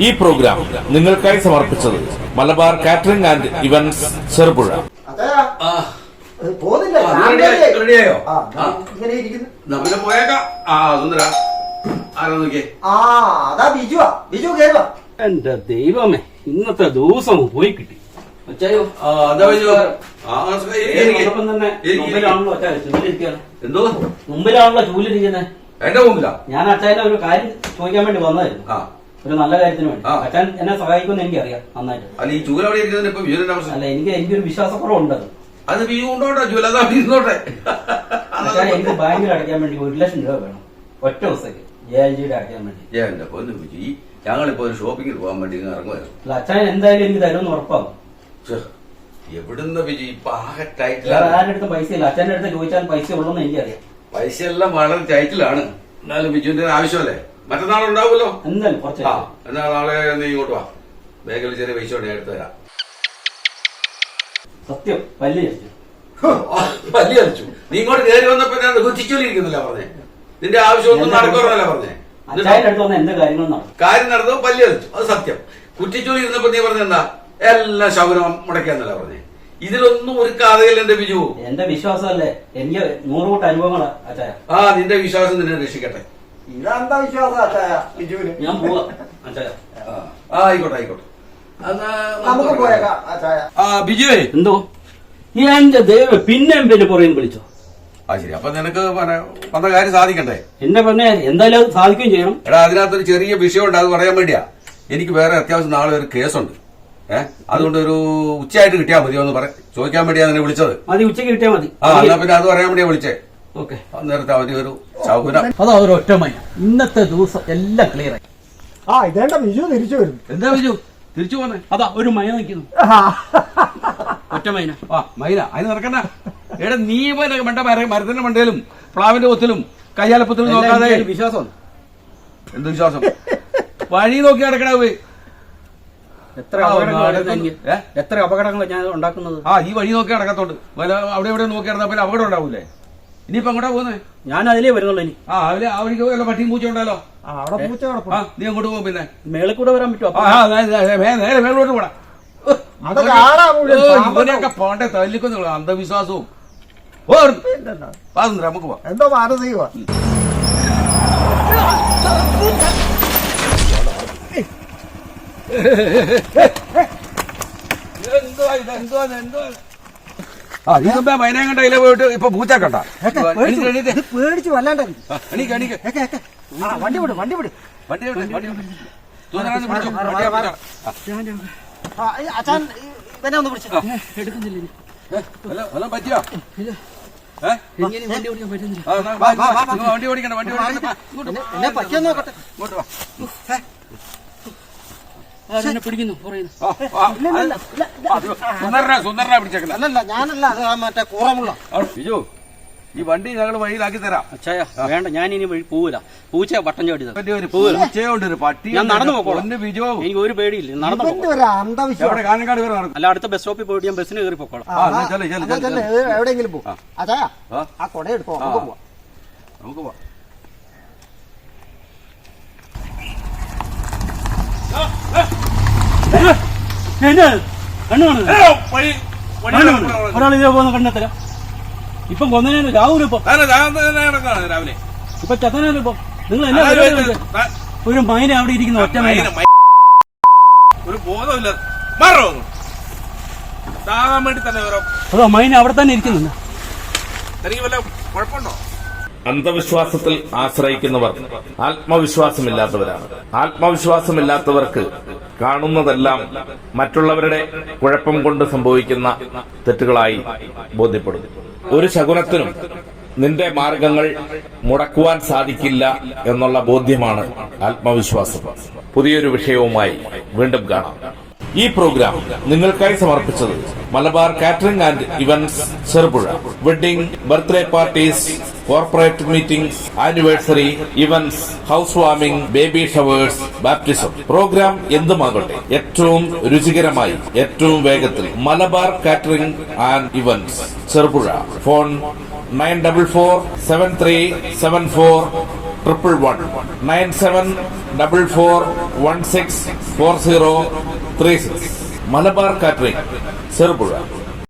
ഈ പ്രോഗ്രാം നിങ്ങൾക്കായി സമർപ്പിച്ചത് Malabar catering and events Cherupuzha. ആ, പോയേക്കാം. സുന്ദര ആരാ നോക്കിയേ? എന്റെ ദൈവമേ ഇന്നത്തെ ദിവസം പോയി കിട്ടി. അച്ചായോ ആ ഇരിക്ക്. ഇരിക്ക്, മുമ്പിലാണല്ലോ അച്ചായ ചൂലിരിക്കുകയാണ് എന്തോ? മുമ്പിലാണല്ലോ ചൂലിരിക്കുന്നത് എന്റെ മുമ്പിലാ? ഞാൻ അച്ചായനെ ഒരു കാര്യം ചോദിക്കാൻ വേണ്ടി വന്നതായിരുന്നു. ആ. ഒരു നല്ല കാര്യത്തിന് വേണ്ടി. ആ. അച്ഛൻ എന്നെ സഹായിക്കുമെന്ന് എനിക്കറിയാം നന്നായിട്ട്. അല്ല ഈ ചൂല അവിടെ ഇരിക്കുന്നതിന് ഇപ്പൊ വിവരം ആവശ്യം അല്ല എനിക്ക് എനിക്കൊരു വിശ്വാസക്കുറവുണ്ട് അത്. അത് വ്യൂ കൊണ്ടോട്ടെ ചൂല അതാ ഇരുന്നോട്ടെ. അച്ഛാ എനിക്ക് ബാങ്കിൽ അടയ്ക്കാൻ വേണ്ടി ഒരു ലക്ഷം രൂപ വേണം. ഒറ്റ ദിവസത്തേക്ക്. ജെ എൽ ജിയുടെ അടയ്ക്കാൻ വേണ്ടി. ഏ, എന്റെ പൊന്നു വിജി ഞങ്ങളിപ്പോ ഒരു ഷോപ്പിങ്ങിന് പോകാൻ വേണ്ടി ഇങ്ങ് ഇറങ്ങുമായിരുന്നു അല്ല അച്ഛൻ എന്തായാലും എനിക്ക് തരുമെന്ന് ഉറപ്പാകും ഛെ, എവിടുന്ന് വിജി ഇപ്പൊ ആകെ വേറെ ടൈറ്റിലാണ് ആരുടെ അടുത്ത് പൈസ ഇല്ല അച്ഛന്റെ അടുത്ത് ചോദിച്ചാൽ പൈസ ഉള്ളെന്ന് എനിക്കറിയാം. പൈസ എല്ലാം വളരെ ടൈറ്റിലാണ് എന്നാലും ബിജുവിന്റെ ആവശ്യമല്ലേ? മറ്റന്നാൾ ഉണ്ടാവുമല്ലോ എന്തായാലും കുറച്ച് ആ എന്നാ നാളെ നീ ഇങ്ങോട്ട് വാ. ബാഗിൽ ചെറിയ പൈസ ഉണ്ട് ഞാൻ എടുത്തു തരാം. സത്യം വലിയ വലിയ കളിച്ചു നീ ഇങ്ങോട്ട് കയറി വന്നപ്പോ ഞാൻ കുറ്റിച്ചോലിരിക്കുന്നില്ല പറഞ്ഞേ. നിന്റെ ആവശ്യമൊന്നും നടക്കുമെന്നല്ല പറഞ്ഞേ. എന്ത് കാര്യം നടന്നു പല്ലി അടിച്ചു അത് സത്യം. കുറ്റിച്ചോലി ഇരുന്നപ്പോ നീ പറഞ്ഞെന്താ എല്ലാം ശൗരം മുടക്കാന്നല്ല പറഞ്ഞേ. ഇതിലൊന്നും ഒരു കഥയില്ല എന്റെ ബിജു. എന്റെ വിശ്വാസമല്ലേ? എനിക്ക് നൂറ് കൂട്ട അനുഭവങ്ങളാ ആ നിന്റെ വിശ്വാസം നിന്നെ രക്ഷിക്കട്ടെ. ഇതെന്താ വിശ്വാസം അച്ചായ ബിജുവിന് ഞാൻ പോവാ അച്ചായ ആ, ആയിക്കോട്ടെ ആയിക്കോട്ടെ. നമുക്ക് പോയേക്കാം അച്ചായ ആ ബിജുവേ. എന്തോ? നീ എന്റെ ദൈവം പിന്നെയും പിന്നെ പുറയും വിളിച്ചോ? ആ ശരി. അപ്പൊ നിനക്ക് വന്ന കാര്യം സാധിക്കണ്ടേ? എന്നെ പറഞ്ഞേ എന്തായാലും അത് സാധിക്കുകയും ചെയ്യണം. എടാ അതിനകത്തൊരു ചെറിയ വിഷയമുണ്ട് അത് പറയാൻ വേണ്ടിയാ. എനിക്ക് വേറെ അത്യാവശ്യം നാളെ ഒരു കേസുണ്ട്. ഏഹ് അതുകൊണ്ട് ഒരു ഉച്ചയായിട്ട് കിട്ടിയാൽ മതിയോ എന്ന് പറ ചോദിക്കാൻ വേണ്ടിയാ നിന്നെ വിളിച്ചത്. മതി ഉച്ചയ്ക്ക് കിട്ടിയാൽ മതി. ആ എന്നാ പിന്നെ അത് പറയാൻ വേണ്ടിയാ വിളിച്ചേ. അന്നേരത്തെ അവധി ഒരു ശകുനം അതാ ഒരു ഒറ്റമയ ഇന്നത്തെ ദിവസം എല്ലാം ക്ലിയർ ആയി. ആ ഇതേണ്ട ബിജു തിരിച്ചു വരും. എന്താ വിജു? തിരിച്ചു പോന്നെ? അതാ ഒരു മയ നിൽക്കുന്നു ഒറ്റമൈന ആ മൈന. അതിന് നടക്കണ്ട. എടാ നീ പോലെ മണ്ട മര മരത്തിന്റെ മണ്ടയിലും പ്ലാവിന്റെ ഒത്തിലും കയ്യാലപ്പത്തിലും നോക്കാതെ വിശ്വാസം. എന്ത് വിശ്വാസം? വഴി നോക്കി നടക്കണ പോയി. എത്ര ആ. ഏ? എത്ര അപകടങ്ങൾ ഞാൻ ഉണ്ടാക്കുന്നത്? ആ ഈ വഴി നോക്കി നടക്കത്തോണ്ട്. വല്ല അവിടെ ഇവിടെ നോക്കി നടന്നാൽ പിന്നെ അപകടം ഉണ്ടാവൂലേ? ഇനിയിപ്പോ അങ്ങോട്ടാ പോകുന്നേ? ഞാൻ അതിലേ വരുന്നുള്ളൂ ഇനി. ആ അതിലെ ആ വഴിക്ക് വല്ല പട്ടിയും പൂച്ച ഉണ്ടല്ലോ. ആ, അവിടെ പൂച്ച ആ കിടപ്പുണ്ട് നീ അങ്ങോട്ട് പോകും പിന്നെ? മേളിൽ കൂടെ വരാൻ പറ്റുമോ? ആ, ആ, നേ- നേ- നേ- നേരെ മേലോട്ട് പോടാ. അതൊക്കെ ആടാ മുഴുവൻ. ഓ. ഇവനെയൊക്കെ പോണ്ടെ തല്ലിക്കൊന്നുള്ള അന്ധവിശ്വാസവും. ഓ പാസുന്ദ്ര നമുക്ക് പോവാം. എന്തോ മാനസികമാ നീ മുമ്പേ മൈനയും കണ്ട ഇല പോയിട്ട് ഇപ്പൊ പൂച്ച കണ്ട പേടിച്ച് വല്ലാണ്ടായി ആ, എണീക്ക്, എണീക്ക്. വണ്ടി വിട് വണ്ടി വിട് വണ്ടി വിട്, വണ്ടി പിടിച്ചോ, പിടിച്ചോ. അച്ഛൻ ഇവനെ ഒന്ന് വിളിച്ചു എടുക്കുന്നില്ല വല്ലതും പറ്റിയോ വണ്ടി ഓടിക്കാൻ പറ്റുന്നില്ല ആ, വാ, വാ, വാ, വാ. നിങ്ങൾ വണ്ടി ഓടിക്കണ്ട വണ്ടി ഓടിക്കണ്ട വാ, എന്നെ പറ്റിയെന്ന് നോക്കട്ടെ ഇങ്ങോട്ട് വാ ആരെന്നെ പിടിക്കുന്നു പറയുന്നു ആ, ആ, അത് ആ, സുന്ദരനാ സുന്ദരനാ പിടിച്ചേക്കുന്നത് അല്ലല്ല ഞാനല്ല അത് മറ്റേ കൂറമുള്ള. ബിജു ഈ വണ്ടി ഞങ്ങൾ വഴിയിലാക്കി തരാം. അച്ഛാ വേണ്ട ഞാൻ ഇനി വഴി പോവില്ല പൂച്ച വട്ടം ചാടി പട്ടി ഞാൻ നടന്നു പോകും പൊന്ന് ബിജു. എനിക്ക് ഒരു പേടിയില്ല നടന്നു അല്ല അടുത്ത ബസ് സ്റ്റോപ്പിൽ പോയിട്ട് ഞാൻ ബസ്സിന് കയറി പോക്കോളാം. എവിടെയെങ്കിലും പോ. ആ. ആ. കൊട എടുത്തോ നമുക്ക്. പോവാം. നമുക്ക് പോവാം. ഒരാൾ ഇതേ പോകുന്ന കണ്ടെത്തല ഇപ്പം കൊന്നതിന് രാഹുൽ ഇപ്പൊ. രാവിലെ. ഇപ്പൊ ചത്തനാലും ഇപ്പൊ. നിങ്ങൾ എന്നെ? ഒരു മൈന അവിടെ ഇരിക്കുന്ന ഒറ്റ മൈന. ഒരു ബോധമില്ല മാറോ? താകാൻ വേണ്ടി തന്നെ അതോ മൈന അവിടെ തന്നെ ഇരിക്കുന്നുണ്ട്? തനിക്ക് വല്ല കുഴപ്പമുണ്ടോ? അന്ധവിശ്വാസത്തിൽ ആശ്രയിക്കുന്നവർ ആത്മവിശ്വാസമില്ലാത്തവരാണ്. ആത്മവിശ്വാസമില്ലാത്തവർക്ക് കാണുന്നതെല്ലാം മറ്റുള്ളവരുടെ കുഴപ്പം കൊണ്ട് സംഭവിക്കുന്ന തെറ്റുകളായി ബോധ്യപ്പെടുന്നു ഒരു ശകുനത്തിനും നിന്റെ മാർഗങ്ങൾ മുടക്കുവാൻ സാധിക്കില്ല എന്നുള്ള ബോധ്യമാണ് ആത്മവിശ്വാസം. പുതിയൊരു വിഷയവുമായി വീണ്ടും കാണാം. ഈ പ്രോഗ്രാം നിങ്ങൾക്കായി സമർപ്പിച്ചത് Malabar catering and events Cherupuzha. Wedding birthday parties corporate meetings anniversary events house warming baby showers baptism program എന്തുമാകട്ടെ? ഏറ്റവും രുചികരമായി ഏറ്റവും വേഗത്തിൽ Malabar catering and events Cherupuzha. Phone nine double four seven three seven four triple one. Nine seven double four one six four zero three six. Malabar catering Cherupuzha.